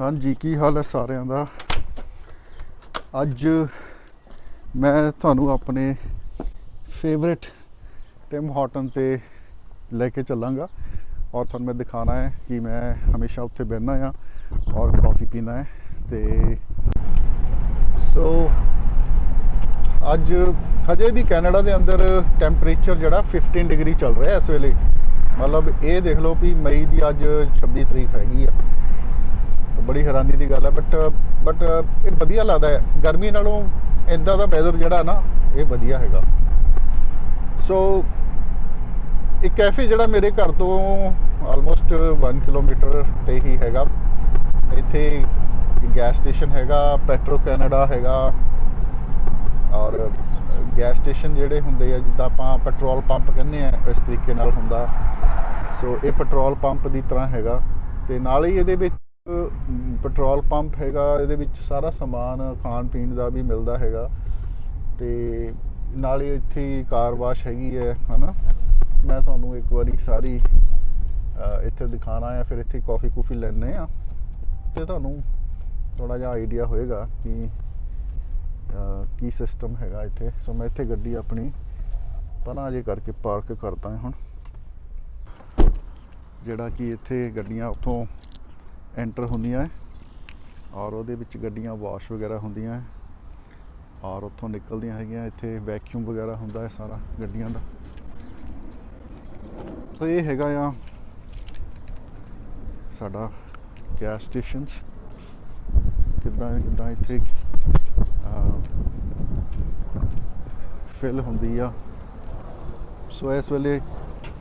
ਹਾਂਜੀ, ਕੀ ਹਾਲ ਹੈ ਸਾਰਿਆਂ ਦਾ? ਅੱਜ ਮੈਂ ਤੁਹਾਨੂੰ ਆਪਣੇ ਫੇਵਰਿਟ ਟਿਮ ਹਾਰਟਨ ਤੇ ਲੈ ਕੇ ਚੱਲਾਂਗਾ ਔਰ ਤੁਹਾਨੂੰ ਮੈਂ ਦਿਖਾਣਾ ਹੈ ਕਿ ਮੈਂ ਹਮੇਸ਼ਾ ਉੱਥੇ ਬਹਿਣਾ ਆ ਔਰ ਕਾਫੀ ਪੀਣਾ ਹੈ ਤੇ ਸੋ ਅੱਜ ਹਜੇ ਵੀ ਕੈਨੇਡਾ ਦੇ ਅੰਦਰ ਟੈਂਪਰੇਚਰ ਜਿਹੜਾ 15 ਡਿਗਰੀ ਚੱਲ ਰਿਹਾ ਇਸ ਵੇਲੇ। ਮਤਲਬ ਇਹ ਦੇਖ ਲਓ ਵੀ ਮਈ ਦੀ ਅੱਜ 26 ਤਰੀਕ ਹੈਗੀ ਆ। ਬੜੀ ਹੈਰਾਨੀ ਦੀ ਗੱਲ ਹੈ ਬਟ ਬਟ ਇਹ ਵਧੀਆ ਲੱਗਦਾ ਹੈ। ਗਰਮੀ ਨਾਲੋਂ ਇਦਾਂ ਦਾ ਵੈਦਰ ਜਿਹੜਾ ਨਾ, ਇਹ ਵਧੀਆ ਹੈਗਾ। ਸੋ ਇੱਕ ਕੈਫੇ ਜਿਹੜਾ ਮੇਰੇ ਘਰ ਤੋਂ ਆਲਮੋਸਟ 1 ਕਿਲੋਮੀਟਰ ਤੇ ਹੀ ਹੈਗਾ। ਇੱਥੇ ਗੈਸ ਸਟੇਸ਼ਨ ਹੈਗਾ ਪੈਟਰੋ ਕੈਨੇਡਾ ਹੈਗਾ। ਔਰ ਗੈਸ ਸਟੇਸ਼ਨ ਜਿਹੜੇ ਹੁੰਦੇ ਆ, ਜਿੱਦਾਂ ਆਪਾਂ ਪੈਟਰੋਲ ਪੰਪ ਕਹਿੰਦੇ ਆ, ਇਸ ਤਰੀਕੇ ਨਾਲ ਹੁੰਦਾ। ਸੋ ਇਹ ਪੈਟਰੋਲ ਪੰਪ ਦੀ ਤਰ੍ਹਾਂ ਹੈਗਾ। ਤੇ ਨਾਲ ਹੀ ਇਹਦੇ ਵਿੱਚ ਪੈਟਰੋਲ ਪੰਪ ਹੈਗਾ, ਇਹਦੇ ਵਿੱਚ ਸਾਰਾ ਸਮਾਨ ਖਾਣ ਪੀਣ ਦਾ ਵੀ ਮਿਲਦਾ ਹੈਗਾ। ਤੇ ਨਾਲੇ ਇੱਥੇ ਕਾਰ ਵਾਸ਼ ਹੈਗੀ ਹੈ, ਹਨਾ? ਮੈਂ ਤੁਹਾਨੂੰ ਇੱਕ ਵਾਰੀ ਸਾਰੀ ਇੱਥੇ ਦਿਖਾਣਾ ਆ ਫਿਰ ਇੱਥੇ ਕਾਫੀ ਕੂਫੀ ਲੈਣੇ ਆ ਤੇ ਤੁਹਾਨੂੰ ਥੋੜਾ ਜਿਹਾ ਆਈਡੀਆ ਹੋਏਗਾ ਕਿ ਕੀ ਸਿਸਟਮ ਹੈਗਾ ਇੱਥੇ। ਸੋ ਮੈਂ ਇੱਥੇ ਗੱਡੀ ਆਪਣੀ ਪਰਾਂ ਜੇ ਕਰਕੇ ਪਾਰਕ ਕਰਦਾ ਹਾਂ ਹੁਣ। ਜਿਹੜਾ ਕਿ ਇੱਥੇ ਗੱਡੀਆਂ ਉੱਥੋਂ ਐਂਟਰ ਹੁੰਦੀਆਂ ਹੈ ਔਰ ਉਹਦੇ ਵਿੱਚ ਗੱਡੀਆਂ ਵਾਸ਼ ਵਗੈਰਾ ਹੁੰਦੀਆਂ ਹੈ ਔਰ ਉੱਥੋਂ ਨਿਕਲਦੀਆਂ ਹੈਗੀਆਂ, ਇੱਥੇ ਵੈਕਿਊਮ ਵਗੈਰਾ ਹੁੰਦਾ ਹੈ ਸਾਰਾ ਗੱਡੀਆਂ ਦਾ। ਸੋ ਇਹ ਹੈਗਾ ਆ ਸਾਡਾ ਗੈਸ ਸਟੇਸ਼ਨਸ ਕਿੱਦਾਂ ਕਿੱਦਾਂ ਇੱਥੇ ਫਿਲ ਹੁੰਦੀ ਆ। ਸੋ ਇਸ ਵੇਲੇ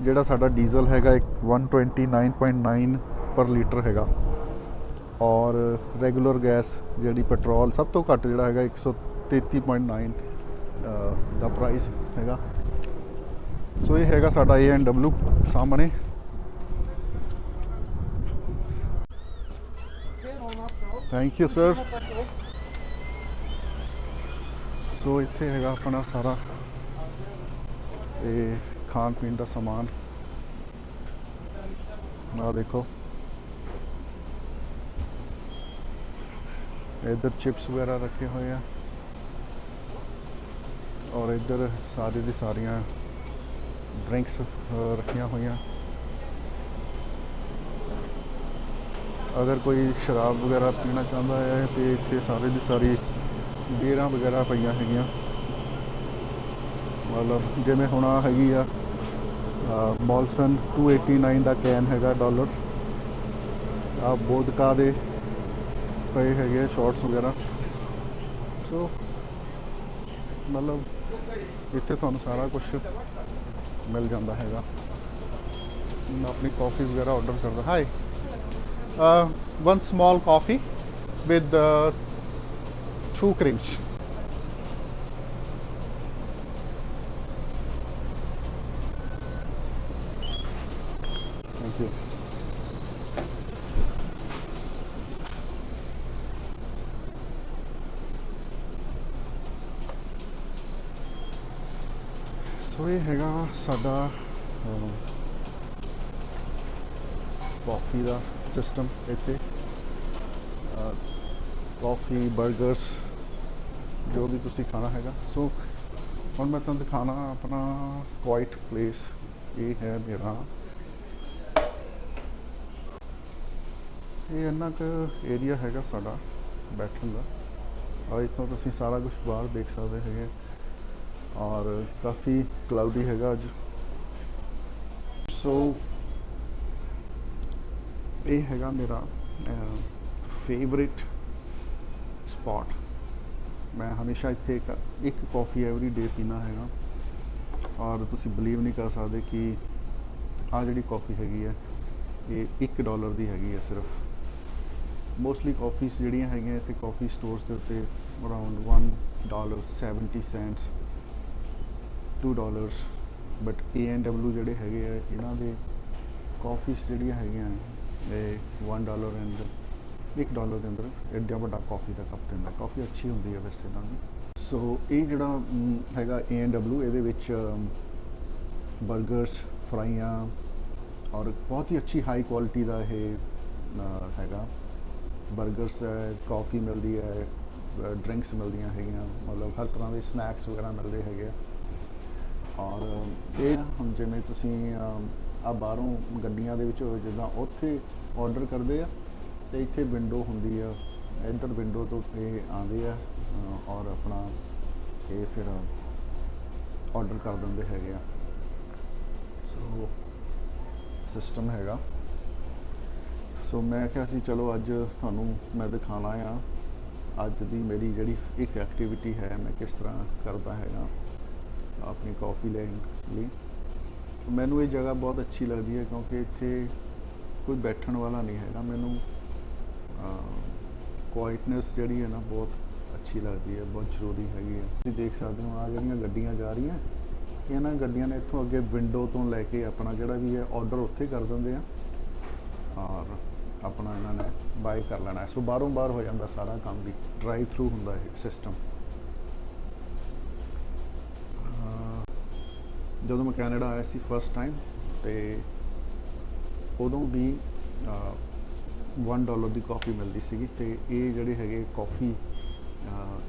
ਜਿਹੜਾ ਸਾਡਾ ਡੀਜ਼ਲ ਹੈਗਾ, ਇੱਕ 129.9 ਪਰ ਲੀਟਰ ਹੈਗਾ। ਔਰ ਰੈਗੂਲਰ ਗੈਸ ਜਿਹੜੀ ਪੈਟਰੋਲ ਸਭ ਤੋਂ ਘੱਟ ਜਿਹੜਾ ਹੈਗਾ 133.9 ਅ, ਦਾ ਪ੍ਰਾਈਸ ਹੈਗਾ। ਸੋ ਇਹ ਹੈਗਾ ਸਾਡਾ A&W ਸਾਹਮਣੇ। ਥੈਂਕ ਯੂ ਸਰ ਸੋ ਇੱਥੇ ਹੈਗਾ ਆਪਣਾ ਸਾਰਾ ਇਹ ਖਾਣ ਪੀਣ ਦਾ ਸਮਾਨ। ਆ ਦੇਖੋ। ਇੱਧਰ ਚਿਪਸ ਵਗੈਰਾ ਰੱਖੇ ਹੋਏ ਆ। ਔਰ ਇੱਧਰ ਸਾਰੇ ਦੀ ਸਾਰੀਆਂ ਡਰਿੰਕਸ ਰੱਖੀਆਂ ਹੋਈਆਂ। ਅਗਰ ਕੋਈ ਸ਼ਰਾਬ ਵਗੈਰਾ ਪੀਣਾ ਚਾਹੁੰਦਾ ਹੈ, ਤੇ ਇੱਥੇ ਸਾਰੇ ਦੀ ਸਾਰੀ ਬੀਅਰਾਂ ਵਗੈਰਾ ਪਈਆਂ ਹੈਗੀਆਂ। ਮਤਲਬ ਜਿਵੇਂ ਹੁਣ ਆਹ ਹੈਗੀ ਆ ਮੌਲਸਨ 289 ਦਾ ਕੈਨ ਹੈਗਾ ਡਾਲਰ ਆ ਬੋਦਕਾ ਦੇ ਪਏ ਹੈਗੇ ਸ਼ਾਰਟਸ ਵਗੈਰਾ ਸੋ ਮਤਲਬ ਇੱਥੇ ਤੁਹਾਨੂੰ ਸਾਰਾ ਕੁਝ ਮਿਲ ਜਾਂਦਾ ਹੈਗਾ ਮੈਂ ਆਪਣੀ ਕਾਫੀ ਵਗੈਰਾ ਆਰਡਰ ਕਰਦਾ hi one small coffee with two creams. Thank you. So ਇਹ ਹੈਗਾ ਸਾਡਾ ਕਾਫੀ ਦਾ ਸਿਸਟਮ ਇੱਥੇ। ਕਾਫੀ 버ਗਰਸ ਜੋ ਵੀ ਤੁਸੀਂ ਖਾਣਾ ਹੈਗਾ। ਸੋ, ਹੁਣ ਮੈਂ ਤੁਹਾਨੂੰ ਦਿਖਾਣਾ ਆਪਣਾ ਕੁਆਇਟ ਪਲੇਸ ਇਹ ਹੈ ਮੇਰਾ। ਇਹ ਇੰਨਾ ਕੁ ਏਰੀਆ ਹੈਗਾ ਸਾਡਾ ਬੈਠਣ ਦਾ। ਔਰ ਇੱਥੋਂ ਤੁਸੀਂ ਸਾਰਾ ਕੁਝ ਬਾਹਰ ਦੇਖ ਸਕਦੇ ਹੈਗੇ। ਔਰ ਕਾਫੀ ਕਲਾਉਡੀ ਹੈਗਾ ਅੱਜ। ਸੋ ਇਹ ਹੈਗਾ ਮੇਰਾ ਫੇਵਰਿਟ ਸਪੌਟ ਮੈਂ ਹਮੇਸ਼ਾ ਇੱਥੇ ਇੱਕ ਇੱਕ ਕਾਫੀ ਐਵਰੀ ਡੇ ਪੀਣਾ ਹੈਗਾ। ਔਰ ਤੁਸੀਂ ਬਲੀਵ ਨਹੀਂ ਕਰ ਸਕਦੇ ਕਿ ਆ ਜਿਹੜੀ ਕਾਫੀ ਹੈਗੀ ਹੈ, ਇਹ 1 ਡਾਲਰ ਦੀ ਹੈਗੀ ਹੈ ਸਿਰਫ। ਮੋਸਟਲੀ ਕਾਫੀਸ ਜਿਹੜੀਆਂ ਹੈਗੀਆਂ ਇੱਥੇ ਕਾਫੀ ਸਟੋਰਸ ਦੇ ਉੱਤੇ around 1 dollar 70 cents 2 dollars but A&W ਜਿਹੜੇ ਹੈਗੇ ਆ ਇਹਨਾਂ ਦੇ ਕਾਫੀਸ ਜਿਹੜੀਆਂ ਹੈਗੀਆਂ ਇਹ 1 ਡਾਲਰ ਐਂਡ 1 ਡਾਲਰ ਦੇ ਅੰਦਰ ਐਡਾ ਵੱਡਾ ਕਾਫੀ ਦਾ ਕੱਪ ਦਿੰਦਾ। ਕਾਫੀ ਅੱਛੀ ਹੁੰਦੀ ਹੈ ਵੈਸੇ ਤਾਂ ਸੋ ਇਹ ਜਿਹੜਾ ਮ, ਹੈਗਾ A&W ਇਹਦੇ ਵਿੱਚ 버ਗਰਸ ਫਰਾਈਆਂ ਔਰ ਬਹੁਤ ਹੀ ਅੱਛੀ ਹਾਈ ਕੁਆਲਿਟੀ ਦਾ ਇਹ ਹੈਗਾ। 버ਗਰਸ ਹੈ ਕਾਫੀ ਮਿਲਦੀ ਹੈ ਡਰਿੰਕਸ ਮਿਲਦੀਆਂ ਹੈਗੀਆਂ ਮਤਲਬ ਹਰ ਤਰ੍ਹਾਂ ਦੇ ਸਨੈਕਸ ਵਗੈਰਾ ਮਿਲਦੇ ਹੈਗੇ ਆ। ਔਰ ਇਹ ਹੁਣ ਜਿਵੇਂ ਤੁਸੀਂ ਆ ਬਾਹਰੋਂ ਗੱਡੀਆਂ ਦੇ ਵਿੱਚ ਜਿੱਦਾਂ ਉੱਥੇ ਆਰਡਰ ਕਰਦੇ ਆ ਤੇ ਇੱਥੇ ਵਿੰਡੋ ਹੁੰਦੀ ਆ ਇੱਧਰ ਵਿੰਡੋ ਤੋਂ ਇਹ ਆਉਂਦੇ ਆ ਔਰ ਆਪਣਾ ਇਹ ਫਿਰ ਆਰਡਰ ਕਰ ਦਿੰਦੇ ਹੈਗੇ ਆ। ਸੋ ਸਿਸਟਮ ਹੈਗਾ। ਸੋ ਮੈਂ ਕਿਹਾ ਸੀ ਚਲੋ ਅੱਜ ਤੁਹਾਨੂੰ ਮੈਂ ਦਿਖਾਣਾ ਆ। ਅੱਜ ਦੀ ਮੇਰੀ ਜਿਹੜੀ ਇੱਕ ਐਕਟੀਵਿਟੀ ਹੈ, ਮੈਂ ਕਿਸ ਤਰ੍ਹਾਂ ਕਰਦਾ ਹੈਗਾ। ਆਪਣੀ ਕਾਫੀ ਲੈਣ ਲਈ। ਮੈਨੂੰ ਇਹ ਜਗ੍ਹਾ ਬਹੁਤ ਅੱਛੀ ਲੱਗਦੀ ਹੈ ਕਿਉਂਕਿ ਇੱਥੇ ਕੋਈ ਬੈਠਣ ਵਾਲਾ ਨਹੀਂ ਹੈਗਾ। ਮੈਨੂੰ ਕੁਆਇਟਨੈਸ ਜਿਹੜੀ ਹੈ ਨਾ ਬਹੁਤ ਅੱਛੀ ਲੱਗਦੀ ਹੈ, ਬਹੁਤ ਜ਼ਰੂਰੀ ਹੈਗੀ ਹੈ। ਤੁਸੀਂ ਦੇਖ ਸਕਦੇ ਹੋ ਆ ਜਿਹੜੀਆਂ ਗੱਡੀਆਂ ਜਾ ਰਹੀਆਂ ਇਹਨਾਂ ਗੱਡੀਆਂ ਨੇ ਇੱਥੋਂ ਅੱਗੇ ਵਿੰਡੋ ਤੋਂ ਲੈ ਕੇ ਆਪਣਾ ਜਿਹੜਾ ਵੀ ਹੈ ਆਰਡਰ ਉੱਥੇ ਕਰ ਦਿੰਦੇ ਆ। ਔਰ ਆਪਣਾ ਇਹਨਾਂ ਨੇ ਬਾਈ ਕਰ ਲੈਣਾ। ਸੋ ਬਾਹਰੋਂ ਬਾਹਰ ਹੋ ਜਾਂਦਾ ਸਾਰਾ ਕੰਮ ਵੀ। ਡਰਾਈਵ ਥਰੂ ਹੁੰਦਾ ਇਹ ਸਿਸਟਮ ਜਦੋਂ ਮੈਂ ਕੈਨੇਡਾ ਆਇਆ ਸੀ ਫਸਟ ਟਾਈਮ ਤੇ ਉਦੋਂ ਵੀ 1 ਡਾਲਰ ਦੀ ਕਾਫੀ ਮਿਲਦੀ ਸੀਗੀ, ਤੇ ਇਹ ਜਿਹੜੇ ਹੈਗੇ ਕਾਫੀ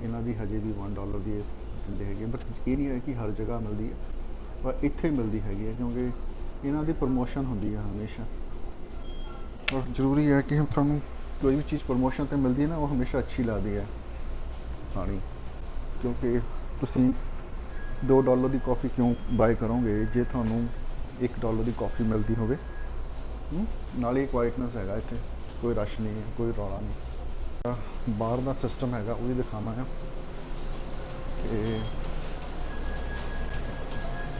ਇਹਨਾਂ ਦੀ ਹਜੇ ਵੀ 1 ਡਾਲਰ ਦੀ ਦਿੰਦੇ ਹੈਗੇ ਬਟ ਇਹ ਨਹੀਂ ਹੈ ਕਿ ਹਰ ਜਗ੍ਹਾ ਮਿਲਦੀ ਹੈ, ਪਰ ਇੱਥੇ ਮਿਲਦੀ ਹੈਗੀ ਹੈ, ਕਿਉਂਕਿ ਇਹਨਾਂ ਦੀ ਪ੍ਰਮੋਸ਼ਨ ਹੁੰਦੀ ਹੈ ਹਮੇਸ਼ਾ। ਔਰ ਜ਼ਰੂਰੀ ਹੈ ਕਿ ਤੁਹਾਨੂੰ ਕੋਈ ਵੀ ਚੀਜ਼ ਪ੍ਰਮੋਸ਼ਨ ਤੇ ਮਿਲਦੀ ਹੈ ਨਾ, ਉਹ ਹਮੇਸ਼ਾ ਅੱਛੀ ਲੱਗਦੀ ਹੈ ਖਾਣੀ ਕਿਉਂਕਿ ਤੁਸੀਂ 2 ਡਾਲਰ ਦੀ ਕਾਫੀ ਕਿਉਂ ਬਾਏ ਕਰੋਗੇ? ਜੇ ਤੁਹਾਨੂੰ 1 ਡਾਲਰ ਦੀ ਕਾਫੀ ਮਿਲਦੀ ਹੋਵੇ। ਹਮ? ਨਾਲੇ ਕੁਆਇਟਨੈਸ ਹੈਗਾ ਇੱਥੇ। ਕੋਈ ਰਸ਼ ਨਹੀਂ ਹੈ, ਕੋਈ ਰੌਲਾ ਨਹੀਂ। ਬਾਹਰ ਦਾ ਸਿਸਟਮ ਹੈਗਾ, ਉਹ ਵੀ ਦਿਖਾਉਣਾ ਹੈ ਕਿ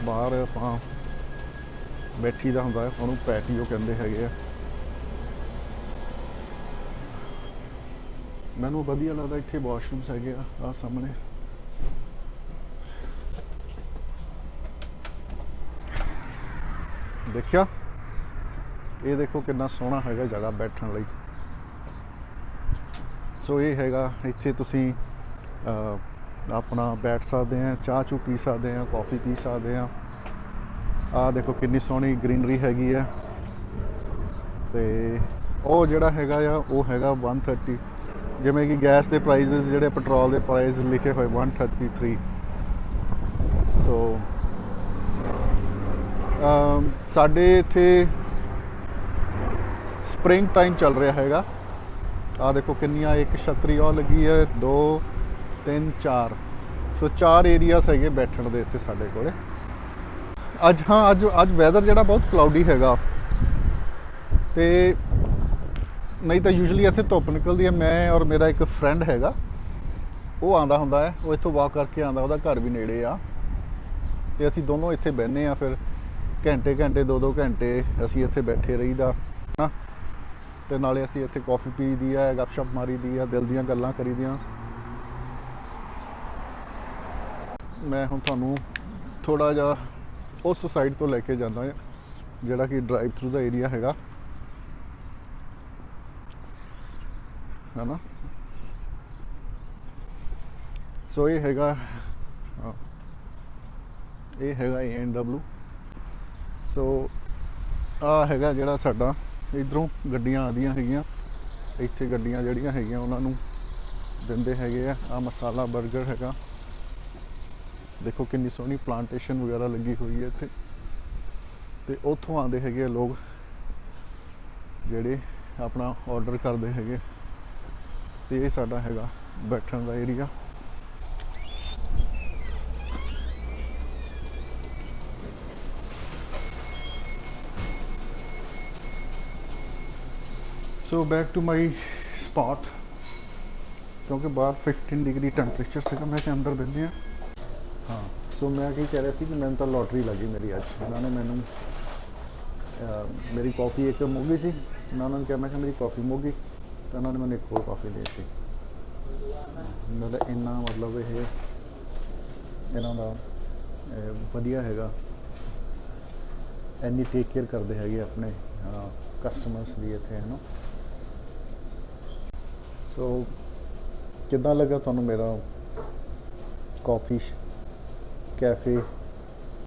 ਬਾਹਰ ਆਪਾਂ ਬੈਠੀ ਦਾ ਹੁੰਦਾ ਹੈ ਉਹਨੂੰ ਪੈਟੀਓ ਕਹਿੰਦੇ ਹੈਗੇ ਆ। ਮੈਨੂੰ ਵਧੀਆ ਲੱਗਦਾ ਇੱਥੇ ਵਾਸ਼ਰੂਮਸ ਹੈਗੇ ਆ ਆ ਸਾਹਮਣੇ। ਦੇਖਿਆ? ਇਹ ਦੇਖੋ ਕਿੰਨਾ ਸੋਹਣਾ ਹੈਗਾ ਜਗ੍ਹਾ ਬੈਠਣ ਲਈ। ਸੋ ਇਹ ਹੈਗਾ, ਇੱਥੇ ਤੁਸੀਂ ਆਪਣਾ ਬੈਠ ਸਕਦੇ ਆ, ਚਾਹ ਚੂ ਪੀ ਸਕਦੇ ਆ ਕਾਫੀ ਪੀ ਸਕਦੇ ਆ। ਆਹ ਦੇਖੋ ਕਿੰਨੀ ਸੋਹਣੀ ਗ੍ਰੀਨਰੀ ਹੈਗੀ ਆ। ਤੇ ਉਹ ਜਿਹੜਾ ਹੈਗਾ ਆ, ਉਹ ਹੈਗਾ 130 ਜਿਵੇਂ ਕਿ ਗੈਸ ਦੇ ਪ੍ਰਾਈਸਸ ਜਿਹੜੇ ਪੈਟਰੋਲ ਦੇ ਪ੍ਰਾਈਸ ਲਿਖੇ ਹੋਏ 133 ਸੋ ਸਾਡੇ ਇੱਥੇ ਸਪ੍ਰਿੰਗ ਟਾਈਮ ਚੱਲ ਰਿਹਾ ਹੈਗਾ। ਆ ਦੇਖੋ ਕਿੰਨੀਆਂ, ਇੱਕ ਛਤਰੀ ਉਹ ਲੱਗੀ ਹੈ 2 3 4 ਸੋ ਚਾਰ ਏਰੀਆਸ ਹੈਗੇ ਬੈਠਣ ਦੇ ਇੱਥੇ ਸਾਡੇ ਕੋਲੇ। ਅੱਜ, ਹਾਂ, ਅੱਜ ਅੱਜ ਵੈਦਰ ਜਿਹੜਾ ਬਹੁਤ ਕਲਾਉਡੀ ਹੈਗਾ। ਤੇ ਨਹੀਂ ਤਾਂ ਯੂਜੂਲੀ ਇੱਥੇ ਧੁੱਪ ਨਿਕਲਦੀ ਹੈ। ਮੈਂ ਔਰ ਮੇਰਾ ਇੱਕ ਫਰੈਂਡ ਹੈਗਾ। ਉਹ ਆਂਦਾ ਹੁੰਦਾ ਹੈ। ਉਹ ਇੱਥੋਂ ਵਾਕ ਕਰਕੇ ਆਂਦਾ ਉਹਦਾ ਘਰ ਵੀ ਨੇੜੇ ਆ। ਤੇ ਅਸੀਂ ਦੋਨੋਂ ਇੱਥੇ ਬਹਿੰਦੇ ਆ ਫਿਰ। ਘੰਟੇ ਘੰਟੇ, ਦੋ ਦੋ ਘੰਟੇ ਅਸੀਂ ਇੱਥੇ ਬੈਠੇ ਰਹੀਦਾ ਨਾ ਤੇ ਨਾਲੇ ਅਸੀਂ ਇੱਥੇ ਕਾਫੀ ਪੀਦੀ ਆ, ਗੱਪਸ਼ਪ ਮਾਰੀਦੀ ਆ, ਦਿਲ ਦੀਆਂ ਗੱਲਾਂ ਕਰੀਦੀਆਂ। ਮੈਂ ਹੁਣ ਤੁਹਾਨੂੰ ਥੋੜਾ ਜਿਹਾ ਉਸ ਸਾਈਡ ਤੋਂ ਲੈ ਕੇ ਜਾਂਦਾ ਆ, ਜਿਹੜਾ ਕਿ ਡਰਾਈਵ ਥਰੂ ਦਾ ਏਰੀਆ ਹੈਗਾ। ਹੈਨਾ? ਸੋ ਇਹ ਹੈਗਾ ਇਹ ਹੈਗਾ ANW ਸੋ ਆ ਹੈਗਾ ਜਿਹੜਾ ਸਾਡਾ, ਇਧਰੋਂ ਗੱਡੀਆਂ ਆਉਂਦੀਆਂ ਹੈਗੀਆਂ। ਇੱਥੇ ਗੱਡੀਆਂ ਜਿਹੜੀਆਂ ਹੈਗੀਆਂ, ਉਹਨਾਂ ਨੂੰ ਦਿੰਦੇ ਹੈਗੇ ਆ। ਆ ਮਸਾਲਾ 버ਗਰ ਹੈਗਾ। ਦੇਖੋ ਕਿੰਨੀ ਸੋਹਣੀ ਪਲਾਂਟੇਸ਼ਨ ਵਗੈਰਾ ਲੱਗੀ ਹੋਈ ਹੈ ਇੱਥੇ। ਤੇ ਉੱਥੋਂ ਆਉਂਦੇ ਹੈਗੇ ਆ ਲੋਕ, ਜਿਹੜੇ ਆਪਣਾ ਆਰਡਰ ਕਰਦੇ ਹੈਗੇ। ਤੇ ਇਹ ਸਾਡਾ ਹੈਗਾ ਬੈਠਣ ਦਾ area so back to my spot ਕਿਉਂਕਿ ਬਾਹਰ 15 ਡਿਗਰੀ ਟੈਂਪਰੇਚਰ ਸੀਗਾ ਮੈਂ ਕਿ ਅੰਦਰ ਬੈਠੇ ਆ ਹਾਂ ਸੋ ਮੈਂ ਕੀ ਕਹਿ ਰਿਹਾ ਸੀ ਕਿ ਮੈਨੂੰ ਤਾਂ ਲੋਟਰੀ ਲੱਗੀ ਮੇਰੀ ਅੱਜ ਇਹਨਾਂ ਨੇ ਮੈਨੂੰ ਮੇਰੀ ਕਾਫੀ ਇੱਕ ਮੁੱਕ ਸੀ ਮੈਂ ਉਹਨਾਂ ਨੂੰ ਕਿਹਾ ਮੈਂ ਕਿਹਾ ਮੇਰੀ ਕਾਫੀ ਮੁੱਕ ਤਾਂ ਉਹਨਾਂ ਨੇ ਮੈਨੂੰ ਇੱਕ ਹੋਰ ਕਾਫੀ ਦੇ ਦਿੱਤੀ ਮਤਲਬ ਇੰਨਾ ਮਤਲਬ ਇਹ ਇਹਨਾਂ ਦਾ ਵਧੀਆ ਹੈਗਾ ਇੰਨੀ ਟੇਕ ਕੇਅਰ ਕਰਦੇ ਹੈਗੇ ਆਪਣੇ ਕਸਟਮਰਸ ਦੀ ਇੱਥੇ ਹੈ ਨਾ ਸੋ ਕਿੱਦਾਂ ਲੱਗਾ ਤੁਹਾਨੂੰ ਮੇਰਾ ਕਾਫੀ ਕੈਫੇ